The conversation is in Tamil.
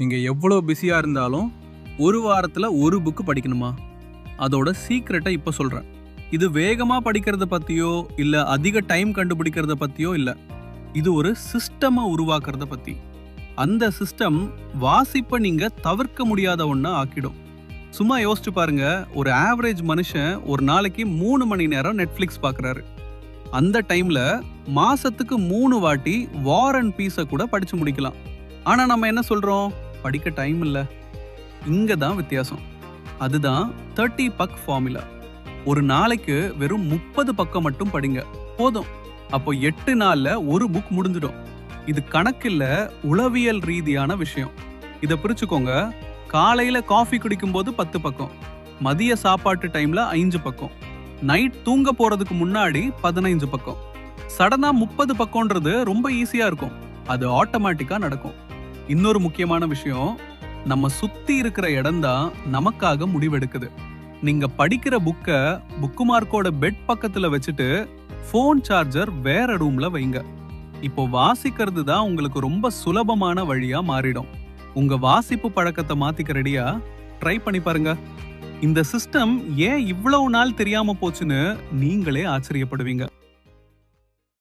நீங்கள் எவ்வளோ பிஸியாக இருந்தாலும் ஒரு வாரத்தில் ஒரு புக்கு படிக்கணுமா? அதோட சீக்ரெட்டை இப்போ சொல்கிறேன் இது வேகமாக படிக்கிறத பற்றியோ இல்லை அதிக டைம் கண்டுபிடிக்கிறத பற்றியோ இல்லை. இது ஒரு சிஸ்டமை உருவாக்குறத பற்றி அந்த சிஸ்டம் வாசிப்பை நீங்கள் தவிர்க்க முடியாத ஒன்றா ஆக்கிடும். சும்மா யோசிச்சு பாருங்க ஒரு ஆவரேஜ் மனுஷன் ஒரு நாளைக்கு மூணு மணி நேரம் நெட்ஃப்ளிக்ஸ் பார்க்குறாரு அந்த டைமில் மாதத்துக்கு மூணு வாட்டி வார் அண்ட் பீஸை கூட படித்து முடிக்கலாம். ஆனால் நம்ம என்ன சொல்கிறோம் படிக்க டைம் இல்ல. இங்கே தான் வித்தியாசம். அதுதான் தேர்ட்டி பக் ஃபார்முலா ஒரு நாளைக்கு வெறும் முப்பது பக்கம் மட்டும் படிங்க. போதும். அப்போ எட்டு நாள்ல ஒரு புக் முடிஞ்சிடும். இது கணக்கில் உளவியல் ரீதியான விஷயம். இதை பிரிச்சுக்கோங்க காலையில காஃபி குடிக்கும்போது பத்து பக்கம் மதிய சாப்பாட்டு டைம்ல ஐந்து பக்கம் நைட் தூங்க போறதுக்கு முன்னாடி பதினைஞ்சு பக்கம் சடனா முப்பது பக்கம்ன்றது ரொம்ப ஈஸியா இருக்கும். அது ஆட்டோமேட்டிக்கா நடக்கும். இன்னொரு முக்கியமான விஷயம் நம்ம சுத்தி இருக்கிற இடம்தான் நமக்காக முடிவெடுக்குது. நீங்க படிக்கிற புக்க புக்கு மார்க்கோட பெட் பக்கத்துல வச்சுட்டு ஃபோன் சார்ஜர் வேற ரூம்ல வைங்க. இப்போ வாசிக்கிறது தான் உங்களுக்கு ரொம்ப சுலபமான வழியா மாறிடும். உங்க வாசிப்பு பழக்கத்தை மாத்திக்க ரெடியா ட்ரை பண்ணி பாருங்க. இந்த சிஸ்டம் ஏன் இவ்வளவு நாள் தெரியாம போச்சுன்னு நீங்களே ஆச்சரியப்படுவீங்க.